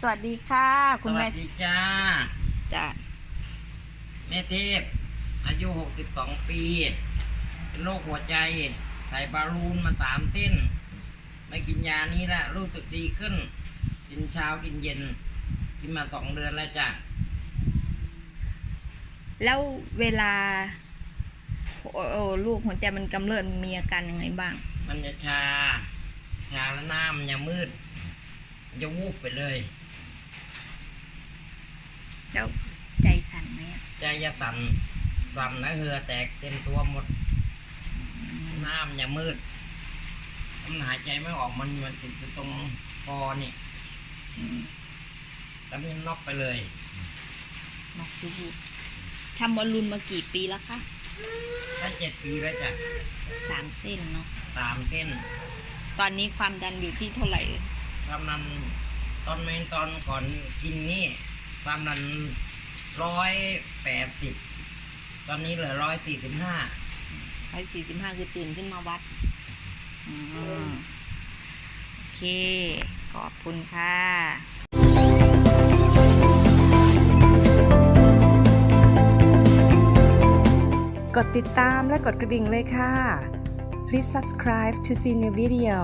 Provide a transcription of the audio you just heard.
สวัสดีค่ะ สคุณวัแม่สดีจ้าจะแม่เทพ อายุ 62 ปี เป็นโรคหัวใจ ใส่บาลูนมาสามเส้นไม่กินยานี้ละรู้สึกดีขึ้น กินเช้ากินเย็น กินมาสองเดือนแล้วจ้ะ แล้วเวลาโอ้โอ้ลูกหัวใจมันกำเริบมีอาการยังไงบ้าง มันจะชา ชาแล้วหน้ามันจะมืดมันจะวูบไปเลย แล้วใจสั่นไหมอะใจจะสั่นสั่นนะเหงื่อแตกเต็มตัวหมดหน้ามันจะมืดมันหายใจไม่ออกมันมันติดอยู่ตรงคอนี่อืมแล้วมันน็อกไปเลย นอกดูทำบอลลูนมากี่ปีแล้วคะได้เจ็ดปีแล้วจ้ะสามเส้นเนาะสามเส้นตอนนี้ความดันอยู่ที่เท่าไหร่ความดันตอนเมนตอนก่อนกินนี่ ความดันร้อยแปดสิบตอนนี้เหลือร้อยสี่สิบห้าร้อยสี่สิบห้าคือตื่นขึ้นมาวัดอืมโอเค ขอบคุณค่ะกดติดตามและกดกระดิ่งเลยค่ะ Please subscribe to see new video